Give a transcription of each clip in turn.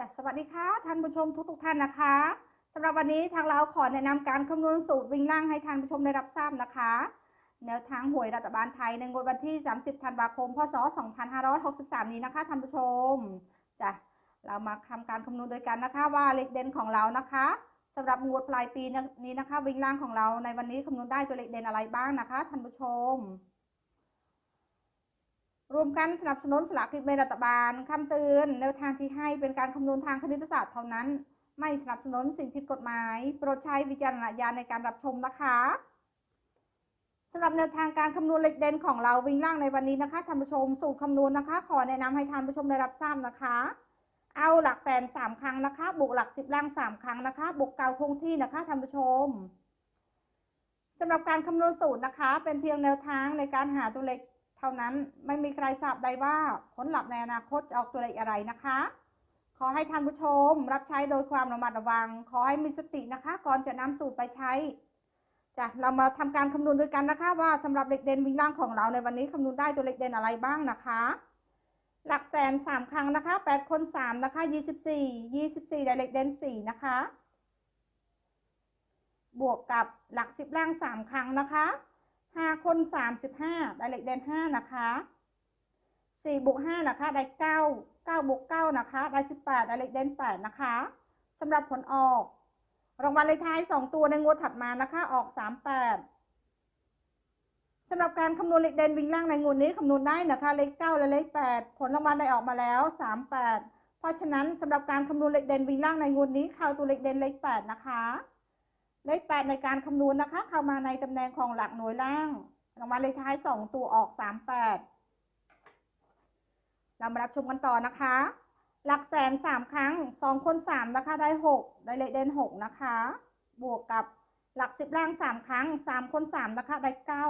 จ้ะสวัสดีค่ะท่านผู้ชมทุกๆท่านนะคะสำหรับวันนี้ทางเราขอแนะนำการคำนวณสูตรวิ่งล่างให้ท่านผู้ชมได้รับทราบนะคะ แนวทางหวยรัฐบาลไทยในงวดวันที่ 30 ธันวาคม พศ 2563 นี้นะคะท่านผู้ชมจ้ะเรามาทำการคำนวณโดยกันนะคะว่าเลขเด่นของเรานะคะสำหรับงวดปลายปีนี้นะคะ วิ่งล่างของเราในวันนี้คำนวณได้ตัวเลขเด่นอะไรบ้างนะคะท่านผู้ชม รวมกันสนับสนุนสลากกินแบ่งรัฐบาลคำเตือนแนวทางที่ให้เป็นการคำนวณทางคณิตศาสตร์เท่านั้น ไม่สนับสนุนสิ่งผิดกฎหมาย โปรดใช้วิจารณญาณในการรับชมนะคะสำหรับแนวทางการคำนวณเลขเด่นของเราวิ่งล่างในวันนี้นะคะท่านผู้ชมสูตรคำนวณนะคะ ขอแนะนำให้ท่านผู้ชมได้รับทราบนะคะ เอาหลักแสนสามครั้งนะคะบวกหลักสิบล่างสามครั้งนะคะบวกเกาคงที่นะคะท่านผู้ชมสำหรับการคำนวณสูตรนะคะ เป็นเพียงแนวทางในการหาตัวเลข เท่านั้นไม่มีใครทราบได้ว่าผลลัพธ์ในอนาคตจะออกตัวเลขอะไรนะคะ ขอให้ท่านผู้ชมรับใช้โดยความระมัดระวัง ขอให้มีสตินะคะ ก่อนจะนำสูตรไปใช้จ้ะเรามาทำการคำนวณด้วยกันนะคะ ว่าสำหรับเลขเด่นวิ่งล่างของเราในวันนี้คำนวณได้ตัวเลขเด่นอะไรบ้างนะคะ หลักแสนสามครั้งนะคะแปดคนสามนะคะยี่สิบสี่ยี่สิบสี่ได้เลขเด่นสี่นะคะ บวกกับหลักสิบล่างสามครั้งนะคะ ห้าคนสามสิบห้าได้เลขเด่นห้านะคะสี่บวกห้านะคะ ได้เก้าเก้าบวกเก้านะคะ ได้สิบแปดได้เลขเด่นแปดนะคะสำหรับผลออก รางวัลเลขท้ายสองตัวในงวดถัดมานะคะ ออกสามแปดสำหรับการคำนวณเลขเด่นวิ่งล่างในงวดนี้คำนวณได้นะคะ เลขเก้าและเลขแปดผลรางวัลได้ออกมาแล้วสามแปดเพราะฉะนั้นสำหรับการคำนวณเลขเด่นวิ่งล่างในงวดนี้เข้าตัวเลขเด่นเลขแปดนะคะ เลขแปดในการคำนวณนะคะ เข้ามาในตำแหน่งของหลักหน่วยล่างรางวัลเลขท้ายสองตัวออกสามแปดเรามารับชมกันต่อนะคะ หลักแสนสามครั้งสองคนสามนะคะได้หกได้เลขเด่นหกนะคะ บวกกับหลักสิบล่างสามครั้งสามคนสามนะคะได้เก้า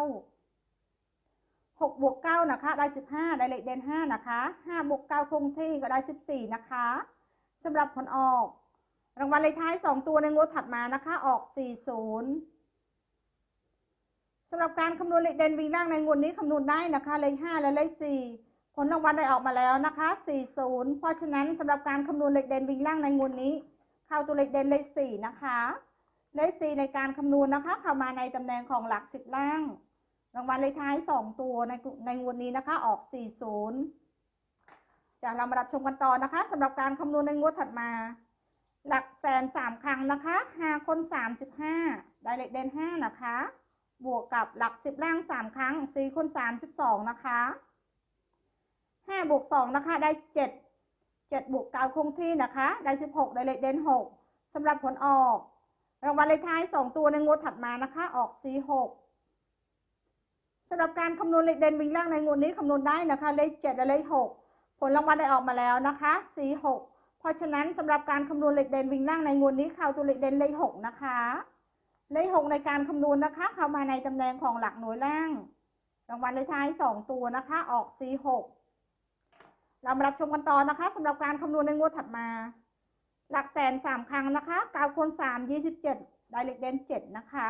หกบวกเก้านะคะได้สิบห้าได้เลขเด่นห้านะคะห้าบวกเก้าคงที่ก็ได้สิบสี่นะคะสำหรับผลออก รางวัลเลขท้าย 2 ตัวในงวดถัดมานะคะ ออก 40สำหรับการคำนวณเลขเด่นวิ่งล่างในงวดนี้คำนวณได้นะคะ เลข 5 และเลข 4 ผลรางวัลได้ออกมาแล้วนะคะ 40 เพราะฉะนั้นสำหรับการคำนวณเลขเด่นวิ่งล่างในงวดนี้ เข้าตัวเลขเด่นเลข 4 นะคะ เลข 4 ในการคำนวณนะคะ เข้ามาในตำแหน่งของหลัก 10 ล่าง รางวัลเลขท้าย 2 ตัวในในงวดนี้นะคะ ออก 40จากเรามารับชมกันต่อนะคะสำหรับการคำนวณในงวดถัดมา หลักแสนสามครั้งนะคะห้าคนสามสิบห้าได้เลขเด่นห้านะคะ บวกกับหลักสิบล่างสามครั้งสี่คนสามสิบสองนะคะห้าบวกสองนะคะ ได้เจ็ดเจ็ดบวกเก้าคงที่นะคะ ได้สิบหกได้เลขเด่นหกสำหรับผลออก รางวัลเลขท้ายสองตัวในงวดถัดมานะคะ ออกสี่หกสำหรับการคำนวณเลขเด่นวิ่งล่างในงวดนี้คำนวณได้นะคะ เลขเจ็ดและเลขหกผลรางวัลได้ออกมาแล้วนะคะสี่หก เพราะฉะนั้นสำหรับการคำนวณเลขเด่นวิ่งล่างในงวดนี้เข้าตัวเลขเด่นเลขหกนะคะ เลขหกในการคำนวณนะคะ เข้ามาในตำแหน่งของหลักหน่วยล่างรางวัลเลขท้ายสองตัวนะคะ ออกสี่หกเรามารับชมกันต่อนะคะสำหรับการคำนวณในงวดถัดมา หลักแสนสามครั้งนะคะเก้าคนสามยี่สิบเจ็ดได้เลขเด่นเจ็ดนะคะ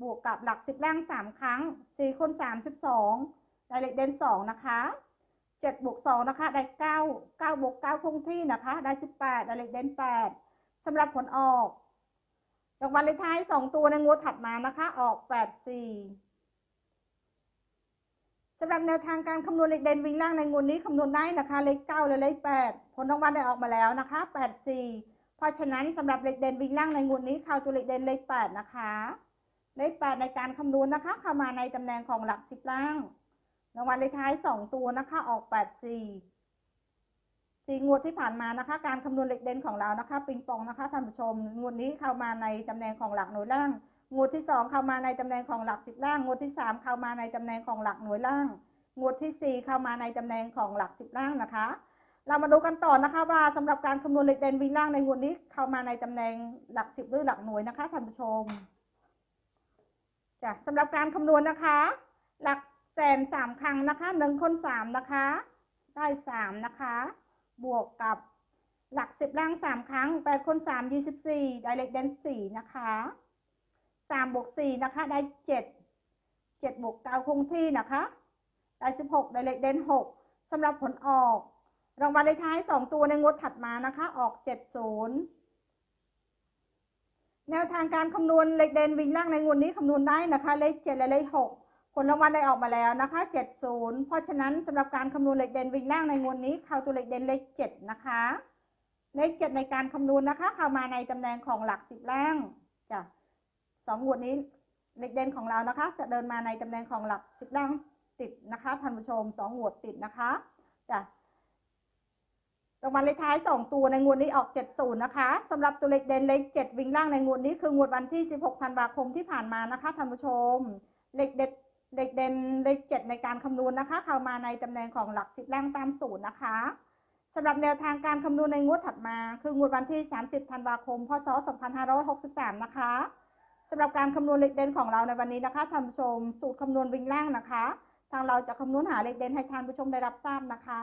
บวกกับหลักสิบล่างสามครั้งสี่คนสามสิบสองได้เลขเด่นสองนะคะ เจ็ดบวกสองนะคะ ได้เก้าเก้าบวกเก้าคงที่นะคะ ได้สิบแปดได้เลขเด่นแปดสำหรับผลออกรางวัลเลขท้ายสองตัวในงวดถัดมานะคะ ออกแปดสี่สำหรับแนวทางการคำนวณเลขเด่นวิ่งล่างในงวดนี้คำนวณได้นะคะ เลขเก้าและเลขแปดผลรางวัลได้ออกมาแล้วนะคะแปดสี่เพราะฉะนั้นสำหรับเลขเด่นวิ่งล่างในงวดนี้เข้าตัวเลขเด่นเลขแปดนะคะ เลขแปดในการคำนวณนะคะ เข้ามาในตำแหน่งของหลักสิบล่าง รางวัลเลขท้ายสองตัวนะคะออกแปดสี่สี่งวดที่ผ่านมานะคะ การคำนวณเลขเด่นของเรานะคะ ปิงปองนะคะท่านผู้ชม งวดนี้เข้ามาในตำแหน่งของหลักหน่วยล่าง งวดที่สองเข้ามาในตำแหน่งของหลักสิบล่าง งวดที่สามเข้ามาในตำแหน่งของหลักหน่วยล่าง งวดที่สี่เข้ามาในตำแหน่งของหลักสิบล่างนะคะ เรามาดูกันต่อนะคะว่าสำหรับการคำนวณเลขเด่นวิ่งล่างในงวดนี้เข้ามาในตำแหน่งหลักสิบหรือหลักหน่วยนะคะท่านผู้ชมจ้ะสำหรับการคำนวณนะคะ หลัก แสนสามครั้งนะคะหนึ่งคนสามนะคะ ได้สามนะคะ บวกกับหลักสิบล่างสามครั้งแปดคนสามยี่สิบสี่ได้เลขเด่นสี่นะคะสามบวกสี่นะคะ ได้เจ็ดเจ็ดบวกเก้าคงที่นะคะ ได้สิบหกได้เลขเด่นหกสำหรับผลออก รางวัลเลขท้ายสองตัวในงวดถัดมานะคะ ออกเจ็ดศูนย์แนวทางการคำนวณเลขเด่นวิ่งล่างในงวดนี้คำนวณได้นะคะ เลขเจ็ดและเลขหก ผลรางวัลได้ออกมาแล้วนะคะเจ็ดศูนย์เพราะฉะนั้นสำหรับการคำนวณเลขเด่นวิ่งล่างในงวดนี้เข้าตัวเลขเด่นเลขเจ็ดนะคะ เลขเจ็ดในการคำนวณนะคะ เข้ามาในตำแหน่งของหลักสิบล่างจ้ะสองงวดนี้เลขเด่นของเรานะคะ จะเดินมาในตำแหน่งของหลักสิบล่างติดนะคะท่านผู้ชมสองงวดติดนะคะจ้ะรางวัลเลขท้าย 2 ตัวในงวดนี้ออก 70 นะคะสำหรับตัวเลขเด่นเลข 7 วิ่งล่างในงวดนี้คืองวดวันที่ 16 ธันวาคมที่ผ่านมานะคะท่านผู้ชม เลขเด็ด เลขเด่นเลข7ในการคำนวณนะคะ เข้ามาในตำแหน่งของหลัก10ล่างตามสูตรนะคะสำหรับแนวทางการคำนวณในงวดถัดมา คืองวดวันที่ 30 ธันวาคม พศ 2563 นะคะสำหรับการคำนวณเลขเด่นของเราในวันนี้นะคะท่านผู้ชมสูตรคำนวณวิ่งล่างนะคะ ทางเราจะคำนวณหาเลขเด่นให้ท่านผู้ชมได้รับทราบนะคะ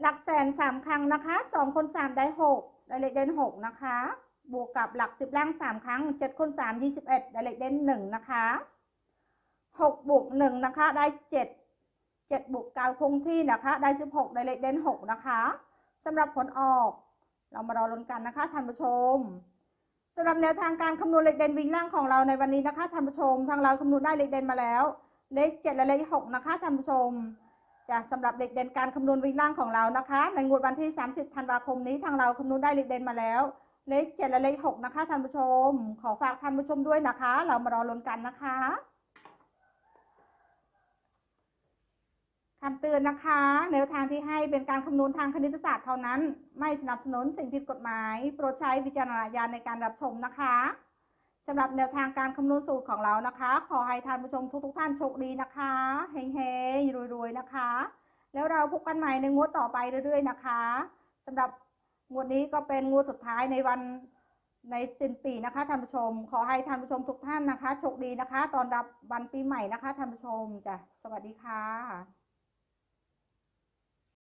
หลักแสนสามครั้งนะคะสองคนสามได้หกได้เลขเด่นหกนะคะ บวกกับหลักสิบล่างสามครั้งเจ็ดคนสามยี่สิบเอ็ดได้เลขเด่นหนึ่งนะคะหกบวกหนึ่งนะคะ ได้เจ็ดเจ็ดบวกเก้าคงที่นะคะ ได้สิบหกได้เลขเด่นหกนะคะสำหรับผลออก เรามารอลุ้นกันนะคะท่านผู้ชมสำหรับแนวทางการคำนวณเลขเด่นวิ่งล่างของเราในวันนี้นะคะท่านผู้ชม ทางเราคำนวณได้เลขเด่นมาแล้ว เลขเจ็ดและเลขหกนะคะท่านผู้ชมจะสำหรับเด็กเด่นการคำนวณวิ่งล่างของเรานะคะ ในงวดวันที่ 30 ธันวาคมนี้ทางเราคำนวณได้เลขเด่นมาแล้ว เลข7และเลข6นะคะท่านผู้ชม ขอฝากท่านผู้ชมด้วยนะคะ เรามารอลุ้นกันนะคะคำเตือนนะคะแนวทางที่ให้เป็นการคำนวณทางคณิตศาสตร์เท่านั้น ไม่สนับสนุนสิ่งผิดกฎหมาย โปรดใช้วิจารณญาณในการรับชมนะคะสำหรับแนวทางการคำนวณสูตรของเรานะคะ ขอให้ท่านผู้ชมทุกๆท่านโชคดีนะคะเฮงๆรวยๆนะคะ แล้วเราพบกันใหม่ในงวดต่อไปเรื่อยๆนะคะสำหรับ งวดนี้ก็เป็นงวดสุดท้ายในวันในสิ้นปีนะคะท่านผู้ชม ขอให้ท่านผู้ชมทุกท่านนะคะโชคดีนะคะ ตอนรับวันปีใหม่นะคะท่านผู้ชมจ้ะสวัสดีค่ะ